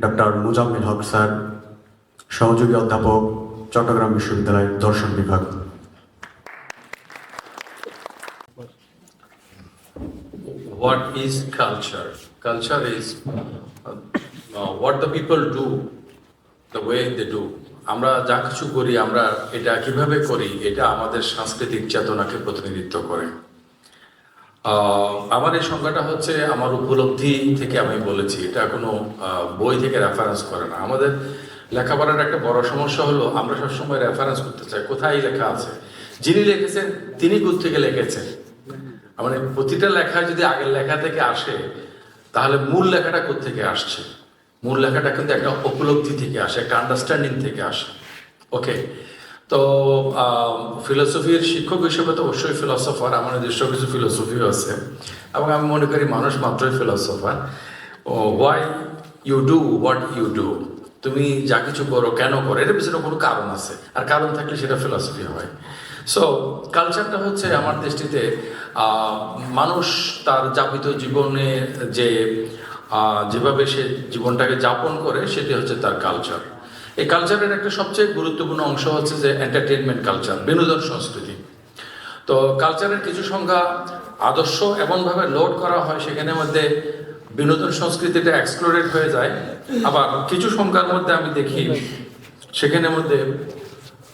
Doctor Muzammil হক sir সহযোগী অধ্যাপক চট্টগ্রাম বিশ্ববিদ্যালয়ের দর্শন বিভাগ what is culture? Culture is uh, uh, what the people do, the way. আমরা যা কিছু করি আমরা এটা কীভাবে করি এটা আমাদের সাংস্কৃতিক চেতনাকে প্রতিনিধিত্ব করে আমার এই সংজ্ঞাটা হচ্ছে আমার উপলব্ধি থেকে আমি বলেছি। এটা কোনো বই থেকে রেফারেন্স করে না। আমাদের লেখাপড়ার একটা বড় সমস্যা হলো, আমরা সবসময় রেফারেন্স করতে চাই। কোথায় লেখা আছে? যিনি লিখেছেন, তিনি থেকে লিখেছেন? মানে প্রতিটা লেখা যদি আগের লেখা থেকে আসে, তাহলে মূল লেখাটা থেকে আসছে? মূল লেখাটা কিন্তু একটা উপলব্ধি থেকে আসে, একটা আন্ডারস্ট্যান্ডিং থেকে আসে। ওকে তো ফিলোসফির শিক্ষক হিসেবে তো অবশ্যই ফিলোসফার আমার নিজস্ব কিছু ফিলোসফিও আছে। এবং আমি মনে করি মানুষ মাত্রই philosopher why you do what you do তুমি যা কিছু করো, কেন করো? এর পিছনে কোনো কারণ আছে। আর কারণ থাকলে সেটা ফিলসফি হয়। সো কালচারটা হচ্ছে আমার দৃষ্টিতে মানুষ তার যাপিত জীবনে যে যেভাবে সে জীবনটাকে যাপন করে, সেটি হচ্ছে তার কালচার এই কালচারের একটা সবচেয়ে গুরুত্বপূর্ণ অংশ হচ্ছে যে এন্টারটেনমেন্ট কালচার বিনোদন সংস্কৃতি। তো কালচারের কিছু সংখ্যা আদর্শ এমনভাবে লোড করা হয়, সেখানের মধ্যে বিনোদন সংস্কৃতিটা এক্সপ্লোরেট হয়ে যায়। আবার কিছু সংখ্যার মধ্যে আমি দেখি, সেখানের মধ্যে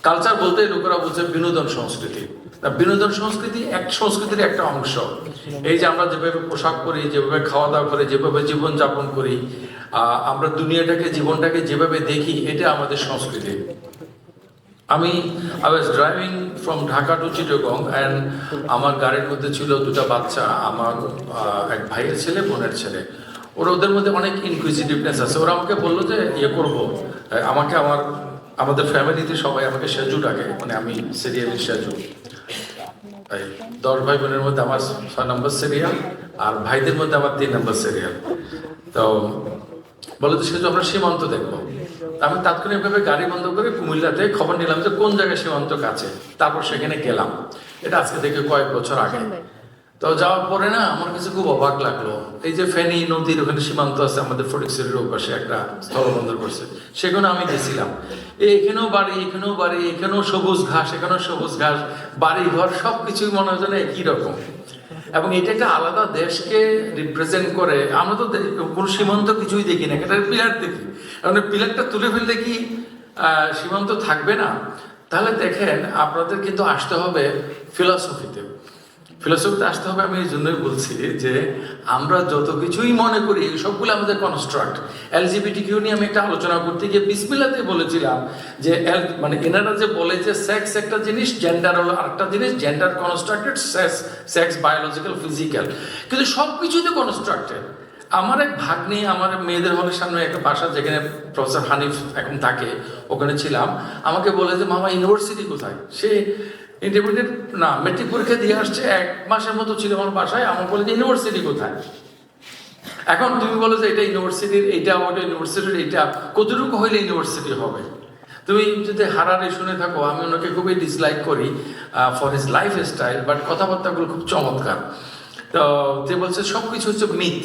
কালচার বলতে লোকেরা বলছে বিনোদন সংস্কৃতি। বিনোদন সংস্কৃতি এক সংস্কৃতির একটা অংশ। এই যে আমরা যেভাবে পোশাক পরি, যেভাবে খাওয়া দাওয়া করি, যেভাবে জীবনযাপন করি আমরা দুনিয়াটাকে, জীবনটাকে যেভাবে দেখি, এটা আমাদের সংস্কৃতি। আমি I was driving from Dhaka to Chittagong and আমার গাড়ির মধ্যে ছিল দুটো বাচ্চা, আমার এক ভাইয়ের ছেলে, বোনের ছেলে। ওরা ওদের মধ্যে অনেক ইনকুইজিটিভনেস আছে। ওরা আমাকে বলল যে ইয়ে করব। আমাকে আমার, আমাদের ফ্যামিলিতে সবাই আমাকে সেজু ডাকে মানে আমি সিরিয়ালি সেজু। দশ ভাই বোনের মধ্যে আমার ছয় নম্বর সিরিয়াল আর ভাইদের মধ্যে আমার তিন নম্বর সিরিয়াল তো বলে তো সেজু আমরা সীমান্ত দেখব। আমি তাৎক্ষণিকভাবে গাড়ি বন্ধ করে কুমিল্লাতে খবর নিলাম যে কোন জায়গায় সীমান্ত কাছে। তারপর সেখানে গেলাম। এটা আজকে থেকে কয়েক বছর আগে। তো যাওয়ার পরে না আমার কাছে খুব অবাক লাগল। এই যে ফেনী নদীর ওখানে সীমান্ত আছে আমাদের ফটিকশিরির ওপাশে একটা স্থলবন্দর করছে সেখানে আমি গেছিলাম। এখানেও বাড়ি এখানেও বাড়ি এখানেও সবুজ ঘাস এখানেও সবুজ ঘাস বাড়ি ঘর সব কিছুই মনে হয় যেন একই রকম। এবং এটা একটা আলাদা দেশকে রিপ্রেজেন্ট করে। আমরা তো কোনো সীমান্ত কিছুই দেখি না, এটা পিলার দেখি। কারণ পিলারটা তুলে ফেললে কি সীমান্ত থাকবে না? তাহলে দেখেন, আপনাদের কিন্তু আসতে হবে ফিলসফিতে ফিলোসফিতে আসতে হবে, আমি এই জন্যই বলছি যে আমরা যত কিছুই মনে করি সবগুলো আমাদের কনস্ট্রাক্ট এলজিবিটি কিউ নিয়ে আমি একটা আলোচনা করতে গিয়ে বিসমিল্লাতে বলেছিলাম যে মানে এনারা যে বলে যে সেক্স একটা জিনিস জেন্ডার হলো আরেকটা জিনিস gender constructed sex sex biological physical কিন্তু সব কিছুই তো কনস্ট্রাক্টেড আমার এক ভাগ্নি, আমার মেয়েদের হলের সামনে একটা বাসা যেখানে প্রফেসর হানিফ এখন থাকে, ওখানে ছিলাম, আমাকে বলে যে, মামা ইউনিভার্সিটি কোথায়? সে ইন্টারমিডিয়েট না মেট্রিক পরীক্ষা দিয়ে আসছে এক মাসের মতো ছিল আমার বাসায়, আমার বলে যে ইউনিভার্সিটি কোথায়? এখন তুমি বলো যে এটা ইউনিভার্সিটির এইটা ওটা ইউনিভার্সিটির এইটা কতটুকু হইলে ইউনিভার্সিটি হবে? তুমি যদি হারারে শুনে থাকো, আমি ওনাকে খুবই ডিসলাইক করি for his lifestyle but কথাবার্তাগুলো খুব চমৎকার। তো যে বলছে সব কিছু হচ্ছে মিথ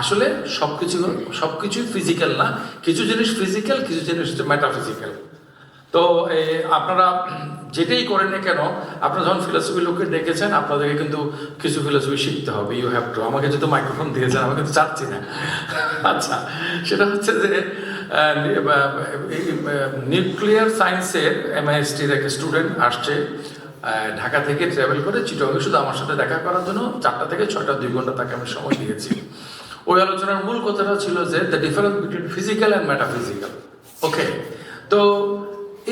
আসলে সব কিছু সব কিছুই ফিজিক্যাল না। কিছু জিনিস ফিজিক্যাল কিছু জিনিস হচ্ছে মেটাফিজিক্যাল তো আপনারা যেটাই করেন না কেন, আপনারা যখন ফিলোসফি লোককে ডেকেছেন, আপনাদেরকে কিন্তু কিছু ফিলোসফি শিখতে হবে। ইউ হ্যাভ টু আমাকে যেহেতু মাইক্রোফোন দিয়েছেন আমাকে তো চাচ্ছি না। আচ্ছা সেটা হচ্ছে যে নিউক্লিয়ার সায়েন্সের এমআইএসটির এক স্টুডেন্ট আসছে ঢাকা থেকে ট্রাভেল করে চিটংয়ে শুধু আমার সাথে দেখা করার জন্য চারটা থেকে ছটা দুই ঘণ্টা তাকে আমি সময় দিয়েছি। ওই আলোচনার মূল কথাটা ছিল যে the difference between physical and metaphysical okay তো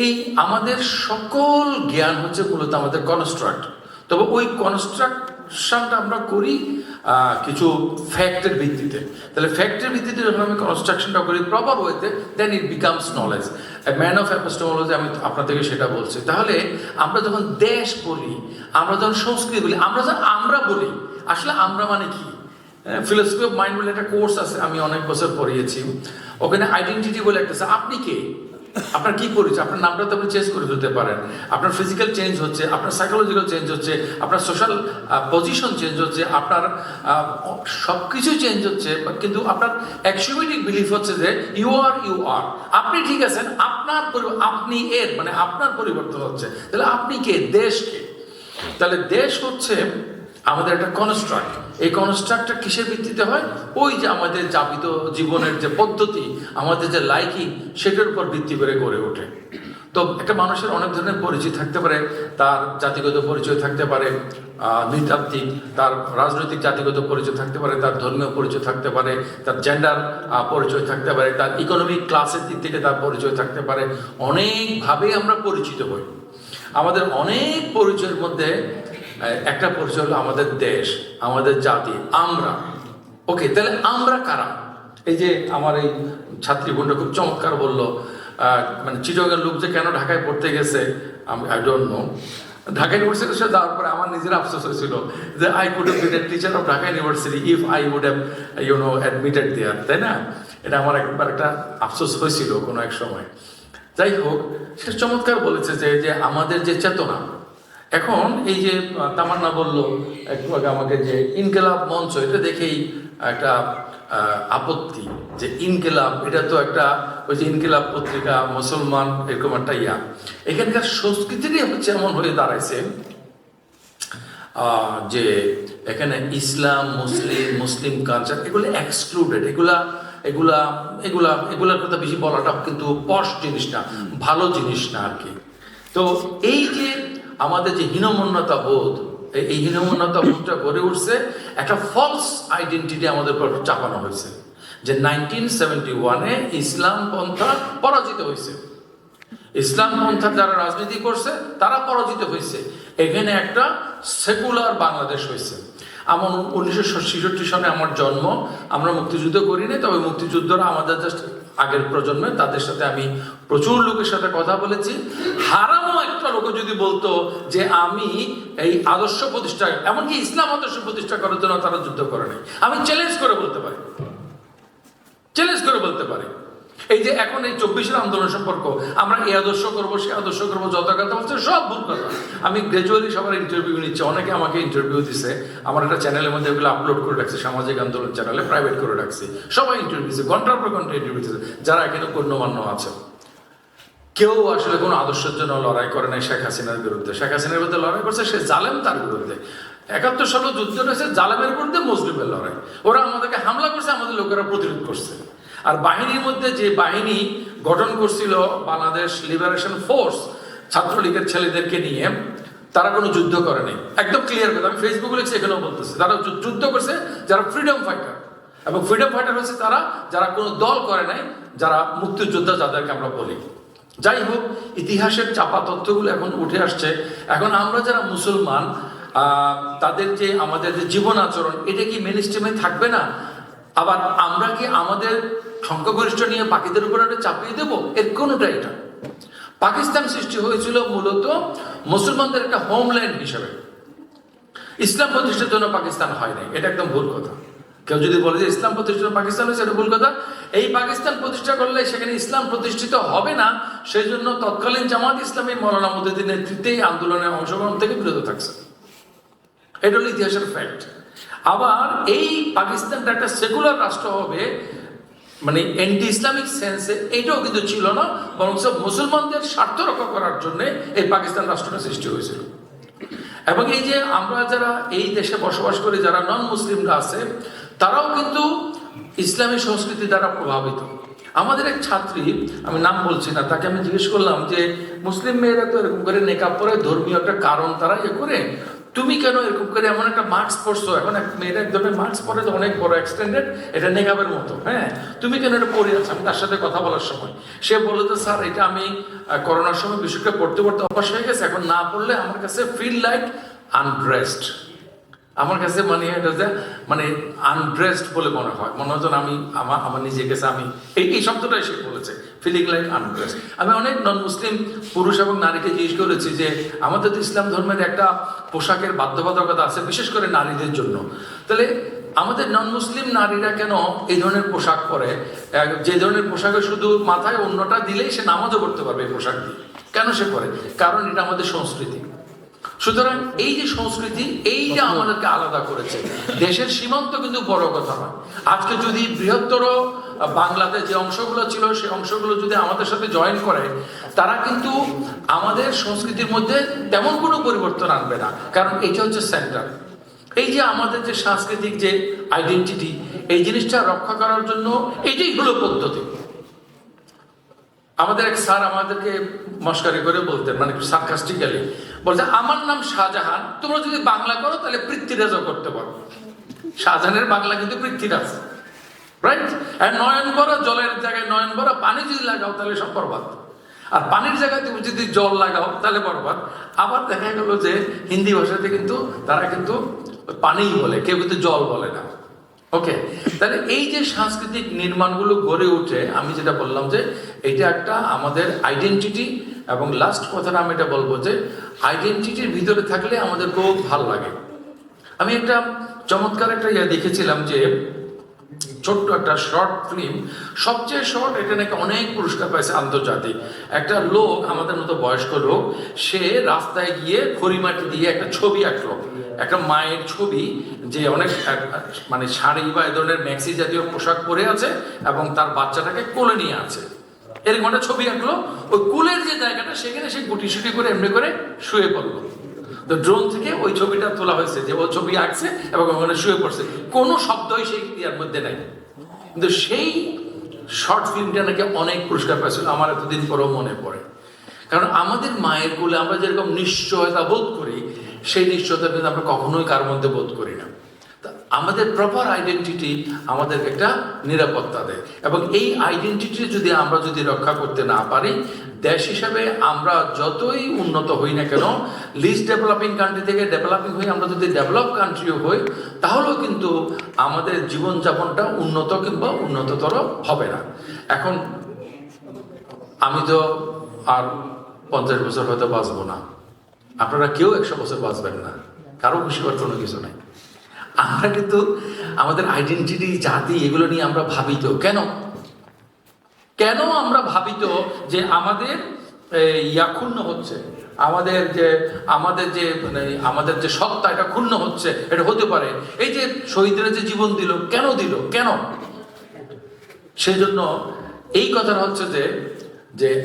এই আমাদের সকল জ্ঞান হচ্ছে মূলত আমাদের কনস্ট্রাক্ট তবে ওই কনস্ট্রাকশনটা আমরা করি কিছু ফ্যাক্টের ভিত্তিতে। তাহলে ফ্যাক্টের ভিত্তিতে যখন আমি কনস্ট্রাকশনটা করি প্রপার ওয়েতে then it becomes knowledge man of epistemology আমি আপনাদেরকে সেটা বলছি। তাহলে আমরা যখন দেশ বলি, আমরা যখন সংস্কৃতি বলি, আমরা যখন আমরা বলি, আসলে আমরা মানে কি? ফিলোসফি অফ মাইন্ড বলে একটা কোর্স আছে, আমি অনেক বছর পড়িয়েছি। ওখানে আইডেন্টিটি বলে একটা আছে। আপনি কে? আপনার কি পরিচয় আপনার নামটা তো আপনি চেঞ্জ করে ফেলতে পারেন। আপনার ফিজিক্যাল চেঞ্জ হচ্ছে, আপনার সাইকোলজিক্যাল চেঞ্জ হচ্ছে, আপনার সোশ্যাল পজিশন চেঞ্জ হচ্ছে, আপনার সব কিছু চেঞ্জ হচ্ছে কিন্তু আপনার অ্যাক্সিওমেটিক বিলিফ হচ্ছে যে ইউ আর ইউ আর আপনি ঠিক আছেন, আপনার আপনি এর মানে আপনার পরিবর্তন হচ্ছে। তাহলে আপনি কে? দেশকে তাহলে দেশ হচ্ছে আমাদের একটা কনস্ট্রাক্ট এই কনস্ট্রাক্টটা কিসের ভিত্তিতে হয়? ওই যে আমাদের যাপিত জীবনের যে পদ্ধতি, আমাদের যে লাইকিং সেটার উপর ভিত্তি করে গড়ে ওঠে। তো একটা মানুষের অনেক ধরনের পরিচয় থাকতে পারে। তার জাতিগত পরিচয় থাকতে পারে নৃতাত্ত্বিক, তার রাজনৈতিক জাতিগত পরিচয় থাকতে পারে, তার ধর্মীয় পরিচয় থাকতে পারে, তার জেন্ডার পরিচয় থাকতে পারে, তার ইকোনমিক ক্লাসের দিক থেকে তার পরিচয় থাকতে পারে। অনেকভাবে আমরা পরিচিত হই। আমাদের অনেক পরিচয়ের মধ্যে একটা পরিচয় হলো আমাদের দেশ, আমাদের জাতি, আমরা। ওকে তাহলে আমরা কারা? এই যে আমার এই ছাত্রী বোনটা খুব চমৎকার বলল মানে চিটগের লোক যে কেন ঢাকায় পড়তে গেছে I don't know Dhaka university যাওয়ার পরে আমার নিজের আফসোস হয়েছিল যে I could have been teacher of Dhaka university if I would have you know admitted there তাই না? এটা আমার একবার একটা আফসোস হয়েছিল কোনো এক সময়। যাই হোক, সে চমৎকার বলেছে যে যে আমাদের যে চেতনা এখন এই যে তামান্না বলল একটু আগে আমাকে যে ইনকেলাব মঞ্চ, এটা দেখেই একটা আপত্তি যে ইনকেলাব, এটা তো একটা, ওই যে ইনকেলাব পত্রিকা, মুসলমান, এরকম একটা ইয়া। এখানকার সংস্কৃতিটাই হচ্ছে এমন হয়ে দাঁড়াইছে যে এখানে ইসলাম, মুসলিম মুসলিম কালচার এগুলো এক্সক্লুডেড এগুলা এগুলা এগুলা, এগুলার কথা বেশি বলাটা কিন্তু পশ জিনিস না, ভালো জিনিস না আর কি। তো এই যে আমাদের যে হীনমন্যতা বোধ, এই- হীনমন্যতা বোধটা গড়ে উঠছে, একটা ফলস আইডেন্টিটি আমাদের উপর চাপানো হয়েছে, যে নাইনটিন সেভেন্টি ওয়ানে ইসলাম পন্থা পরাজিত হয়েছে। ইসলাম পন্থার যারা রাজনীতি করছে, তারা পরাজিত হয়েছে। এখানে একটা সেকুলার বাংলাদেশ হয়েছে। আমার উনিশশো ছেষট্টি সনে আমার জন্ম, আমরা মুক্তিযুদ্ধ করিনি, তবে মুক্তিযুদ্ধরা আমাদের জাস্ট আগের প্রজন্মে, তাদের সাথে আমি প্রচুর লোকের সাথে কথা বলেছি। হারামও একটা লোক যদি বলতো যে আমি এই আদর্শ প্রতিষ্ঠা, এমনকি ইসলাম আদর্শ প্রতিষ্ঠা করার জন্য তারা যুদ্ধ করে নাই। আমি চ্যালেঞ্জ করে বলতে পারি। চ্যালেঞ্জ করে বলতে পারি। এই যে এখন এই চব্বিশের আন্দোলন সম্পর্ক, আমরা এই আদর্শ করব, সে আদর্শ করব যত কথা বলছে সব ভুল কথা। আমি গ্রাজুয়ালি সবার ইন্টারভিউ নিচ্ছি, অনেকে আমাকে ইন্টারভিউ দিছে। আমার একটা চ্যানেলের মধ্যে এগুলো আপলোড করে রাখছে, সামাজিক আন্দোলন চ্যানেলে প্রাইভেট করে রাখছি। সবাই ইন্টারভিউ দিচ্ছে ঘণ্টার পর ঘণ্টা ইন্টারভিউ দিচ্ছে যারা এখানে গণ্যমান্য আছে। কেউ আসলে কোনো আদর্শের জন্য লড়াই করে নাই শেখ হাসিনার বিরুদ্ধে। শেখ হাসিনার বিরুদ্ধে লড়াই করছে, সে জালেম তার বিরুদ্ধে। একাত্তর সালে যুদ্ধ রয়েছে জালেমের বিরুদ্ধে মুসলিমের লড়াই। ওরা আমাদেরকে হামলা করছে, আমাদের লোকেরা প্রতিরোধ করছে। আর বাহিনীর মধ্যে যে বাহিনী গঠন করছিল বাংলাদেশ লিবারেশন ফোর্স ছাত্রলীগের ছেলেদেরকে নিয়ে, তারা কোনো যুদ্ধ করে নাই। একদম ক্লিয়ার কথা, আমি ফেসবুকে লিখছি, এখানেও বলতেছি। তারা যুদ্ধ করছে যারা ফ্রিডম ফাইটার এবং ফ্রিডম ফাইটার হচ্ছে তারা যারা কোনো দল করে নাই, যারা মুক্তিযোদ্ধা যাদেরকে আমরা বলি। যাই হোক, ইতিহাসের চাপা তথ্যগুলো এখন উঠে আসছে। এখন আমরা যারা মুসলমান তাদের যে আমাদের যে জীবন আচরণ, এটা কি মেন স্ট্রিমে থাকবে না? আবার আমরা কি আমাদের সংখ্যাগরিষ্ঠ নিয়ে বাকিদের উপর একটা চাপিয়ে দেব? এর কোনোটা এটা? পাকিস্তান সৃষ্টি হয়েছিল মূলত মুসলমানদের একটা হোমল্যান্ড হিসেবে। ইসলাম প্রতিষ্ঠার জন্য পাকিস্তান হয় নাই। এটা একদম ভুল কথা। কেউ যদি বলে যে ইসলাম প্রতিষ্ঠার জন্য পাকিস্তান হয়েছে, এটা ভুল কথা। এই পাকিস্তান প্রতিষ্ঠা করলে সেখানে ইসলাম প্রতিষ্ঠিত হবে না সেই জন্য তৎকালীন জামাত ইসলামী মৌলানা মুদ্দিনের নেতৃত্বে এই আন্দোলনে অংশগ্রহণ থেকে বিরত থাকছে। এটা হলো ইতিহাসের ফ্যাক্ট আবার এই পাকিস্তানটা একটা সেকুলার রাষ্ট্র হবে মানে অ্যান্টি ইসলামিক সেন্সে এইটাও কিন্তু ছিল না বরং মুসলমানদের স্বার্থ রক্ষা করার জন্য এই পাকিস্তান রাষ্ট্রটা সৃষ্টি হয়েছিল। এবং এই যে আমরা যারা এই দেশে বসবাস করি, যারা নন মুসলিমরা আছে, তারাও কিন্তু ইসলামী সংস্কৃতি দ্বারা প্রভাবিত। আমাদের এক ছাত্রী, আমি নাম বলছি না, তাকে আমি জিজ্ঞেস করলাম যে, মুসলিম মেয়েরা তো এরকম করে নেকাব পরে ধর্মীয় একটা কারণ তারা ইয়ে করে তুমি কেন এরকম করে? এমন একটা মাস্ক পরছো এখন এক মেয়েরা এক মাস্ক পরে যে অনেক বড় এক্সটেন্ডেড এটা নেগাবের মতো হ্যাঁ? তুমি কেন এটা পরে আছো? আমি তার সাথে কথা বলার সময়। সে বলল তো স্যার, এটা আমি করোনার সময় বিষয়টা পড়তে পড়তে অভ্যাস হয়ে গেছে। এখন না পড়লে আমার কাছে ফিল লাইক আনড্রেসড আমার কাছে মানে এটা যে মানে আনড্রেসড বলে মনে হয়। মনে হয় আমি আমার আমার নিজের কাছে আমি এই এই শব্দটাই সে বলেছে ফিলিং লাইক আনড্রেসড আমি অনেক নন মুসলিম পুরুষ এবং নারীকে জিজ্ঞেস করেছি যে, আমাদের তো ইসলাম ধর্মের একটা পোশাকের বাধ্যবাধকতা আছে, বিশেষ করে নারীদের জন্য। তাহলে আমাদের নন মুসলিম নারীরা কেন এই ধরনের পোশাক পরে? যে ধরনের পোশাকে শুধু মাথায় অন্যটা দিলেই সে নামাজও পড়তে পারবে এই পোশাক দিয়ে। কেন সে পরে? কারণ এটা আমাদের সংস্কৃতি। সুতরাং এই যে সংস্কৃতি এইটা আমাদেরকে আলাদা করেছে, দেশের সীমান্ত কিন্তু বড় কথা নয়। আজকে যদি বৃহত্তর বাংলাতে যে অংশগুলো ছিল, সেই অংশগুলো যদি আমাদের সাথে জয়েন করে, তারা কিন্তু আমাদের সংস্কৃতির মধ্যে তেমন কোনো পরিবর্তন আনবে না। কারণ এটা হচ্ছে সেন্টার এই যে আমাদের যে সাংস্কৃতিক যে আইডেন্টিটি এই জিনিসটা রক্ষা করার জন্য এটাই হলো পদ্ধতি। আমাদের এক স্যার আমাদেরকে মস্কারি করে বলতেন মানে সার্কাস্টিক্যালি বলতে আমার নাম শাহজাহান, তোমরা যদি বাংলা করো, তাহলে পৃথ্বীরাজও করতে পারো। শাহজাহানের বাংলা কিন্তু পৃথ্বীরাজ রাইট আর নয়ন বড় জলের জায়গায় নয়ন বড় পানি যদি লাগাও, তাহলে সব বরবাদ। আর পানির জায়গায় তুমি যদি জল লাগাও, তাহলে বরবাদ। আবার দেখা গেল যে হিন্দি ভাষাতে কিন্তু তারা কিন্তু পানিই বলে, কেউ কিন্তু জল বলে না। ওকে তাহলে এই যে সাংস্কৃতিক নির্মাণগুলো গড়ে উঠে, আমি যেটা বললাম যে এটা একটা আমাদের আইডেন্টিটি এবং লাস্ট কথাটা আমি এটা বলব যে আইডেন্টিটির ভিতরে থাকলে আমাদের খুব ভালো লাগে। আমি একটা চমৎকার একটা ইয়ে দেখেছিলাম যে ছোট্ট একটা শর্ট ফিল্ম সবচেয়ে শর্ট এটা নাকি অনেক পুরস্কার পাইছে আন্তর্জাতিক। একটা লোক, আমাদের মতো বয়স্ক লোক, সে রাস্তায় গিয়ে খড়িমাটি দিয়ে একটা ছবি আঁকলো। একটা মায়ের ছবি, যে অনেক মানে শাড়ি বা এ ধরনের ম্যাক্সি জাতীয় পোশাক পরে আছে এবং তার বাচ্চাটাকে কোলে নিয়ে আছে। এরকম একটা ছবি আঁকলো। ওই কুলের যে জায়গাটা, সেখানে সে গুটি সুটি করে এমনি করে শুয়ে পড়ল। তো ড্রোন থেকে ওই ছবিটা তোলা হয়েছে, যে ও ছবি আঁকছে এবং ওখানে শুয়ে পড়ছে। কোনো শব্দই সেই ইয়ার মধ্যে নাই। কিন্তু সেই শর্ট ফিল্মটা নাকি অনেক পুরস্কার পাইছিল, আমার এতদিন পরও মনে পড়ে। কারণ আমাদের মায়ের কোলে আমরা যেরকম নিশ্চয়তা বোধ করি, সেই নিশ্চয়তা কিন্তু আমরা কখনোই কার মধ্যে বোধ করি না। আমাদের প্রপার আইডেন্টিটি আমাদের একটা নিরাপত্তা দেয়। এবং এই আইডেন্টিটি যদি আমরা যদি রক্ষা করতে না পারি, দেশ হিসাবে আমরা যতই উন্নত হই না কেন লিস্ট ডেভেলপিং কান্ট্রি থেকে ডেভেলপিং হয়ে আমরা যদি ডেভেলপ কান্ট্রিও হই, তাহলেও কিন্তু আমাদের জীবনযাপনটা উন্নত কিংবা উন্নততর হবে না। এখন আমি তো আর পঞ্চাশ বছর হয়তো বাঁচবো না। আপনারা কেউ একশো বছর বাঁচবেন না। কারও খুশি করার কোনো কিছু নাই। আমরা কিন্তু আমাদের আইডেন্টিটি জাতি এগুলো নিয়ে আমরা ভাবিত। কেন? কেন আমরা ভাবিত যে আমাদের ইয়া ক্ষুণ্ণ হচ্ছে? আমাদের যে আমাদের যে মানে আমাদের যে সত্তা, এটা ক্ষুণ্ণ হচ্ছে, এটা হতে পারে। এই যে শহীদরা যে জীবন দিল, কেন দিল? কেন? সেই জন্য এই কথাটা হচ্ছে যে যে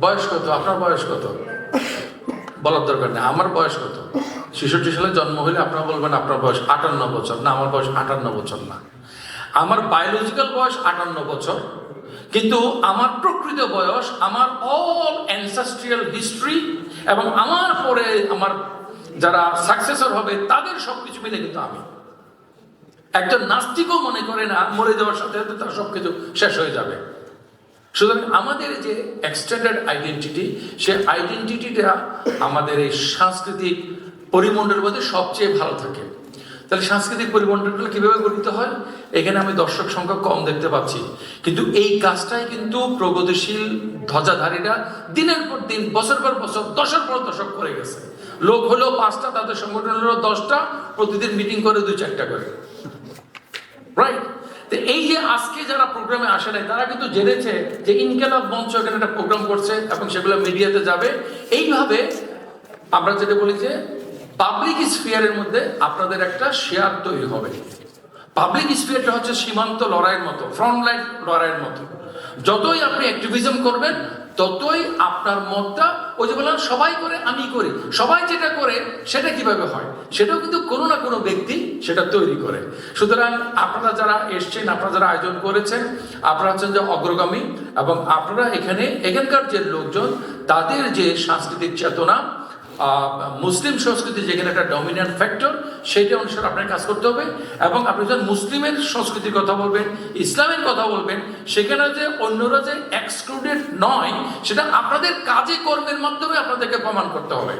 বয়স কত? আপনার বয়স কত? বলার দরকার নেই। আমার বয়স কত? ছেষট্টি সালে জন্ম হলে আপনারা বলবেন আপনার বয়স আটান্ন বছর। না, আমার বয়স আটান্ন বছর না। আমার বায়োলজিক্যাল বয়স আটান্ন বছর। কিন্তু আমার প্রকৃত বয়স, আমার অল অ্যানসাস্ট্রিয়াল হিস্ট্রি এবং আমার পরে আমার যারা সাকসেসর হবে, তাদের সব কিছু মিলে কিন্তু আমি। একজন নাস্তিকও মনে করে না, মরে যাওয়ার সাথে সাথে তার সবকিছু শেষ হয়ে যাবে। সুতরাং আমাদের যে এক্সটেন্ডেড আইডেন্টিটি সে আইডেন্টিটিটা আমাদের এই সাংস্কৃতিক পরিমণ্ডলের মধ্যে সবচেয়ে ভালো থাকে। তাহলে সাংস্কৃতিক পরিমণ্ডলগুলো কীভাবে গঠিত হয়? এখানে আমি দর্শক সংখ্যা কম দেখতে পাচ্ছি। কিন্তু এই কাজটাই কিন্তু প্রগতিশীল ধ্বজাধারীরা দিনের পর দিন, বছর পর বছর দশের পর দশক করে গেছে। লোক হলো পাঁচটা, তাদের সংগঠন হলো দশটা, প্রতিদিন মিটিং করে দুই চারটা করে। রাইট তো এই যে আজকে যারা প্রোগ্রামে আসে নাই, তারা কিন্তু জেনেছে যে ইনকেলাব মঞ্চ এখানে একটা প্রোগ্রাম করছে এবং সেগুলো মিডিয়াতে যাবে। এইভাবে আমরা যেটা বলি যে পাবলিক স্পিয়ারের মধ্যে আপনাদের একটা শেয়ার তৈরি হবে। পাবলিক স্পিয়ারটা হচ্ছে সীমান্ত লড়াইয়ের মতো ফ্রন্টলাইন লড়াইয়ের মতো। যতই আপনি অ্যাক্টিভিজম করবেন ততই আপনার মতটা ওই যে বললাম, সবাই করে, আমি করি। সবাই যেটা করে, সেটা কীভাবে হয়? সেটাও কিন্তু কোনো না কোনো ব্যক্তি সেটা তৈরি করে। সুতরাং আপনারা যারা এসছেন, আপনারা যারা আয়োজন করেছেন, আপনারা হচ্ছেন যে অগ্রগামী এবং আপনারা এখানে, এখানকার যে লোকজন, তাদের যে সাংস্কৃতিক চেতনা মুসলিম সংস্কৃতি যেখানে একটা ডমিনেন্ট ফ্যাক্টর সেইটা অনুসারে আপনার কাজ করতে হবে। এবং আপনি যখন মুসলিমের সংস্কৃতির কথা বলবেন, ইসলামের কথা বলবেন, সেখানে যে অন্যরা যে এক্সক্লুডেড নয়, সেটা আপনাদের কাজে কর্মের মাধ্যমে আপনাদেরকে প্রমাণ করতে হবে।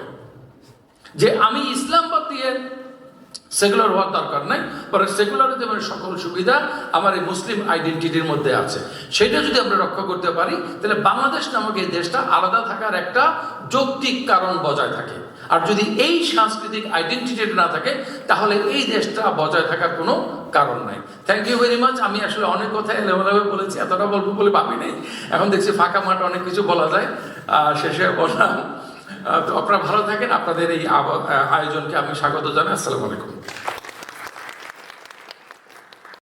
যে আমি ইসলাম বাদ দিয়ে সেগুলোর হওয়ার দরকার নেই পরে সেকুলারিজমের সকল সুবিধা আমার এই মুসলিম আইডেন্টিটির মধ্যে আছে। সেটা যদি আমরা রক্ষা করতে পারি, তাহলে বাংলাদেশ নামক এই দেশটা আলাদা থাকার একটা যৌক্তিক কারণ বজায় থাকে। আর যদি এই সাংস্কৃতিক আইডেন্টিটি না থাকে, তাহলে এই দেশটা বজায় থাকার কোনো কারণ নাই। থ্যাংক ইউ ভেরি মাচ আমি আসলে অনেক কথা এলোমেলাভাবে বলেছি, এতটা বলব বলে ভাবি নাই। এখন দেখছি ফাঁকা মাঠ অনেক কিছু বলা যায়। শেষে বললাম আপনারা ভালো থাকেন। আপনাদের এই আয়োজনকে আমি স্বাগত জানাই। আসসালামু আলাইকুম।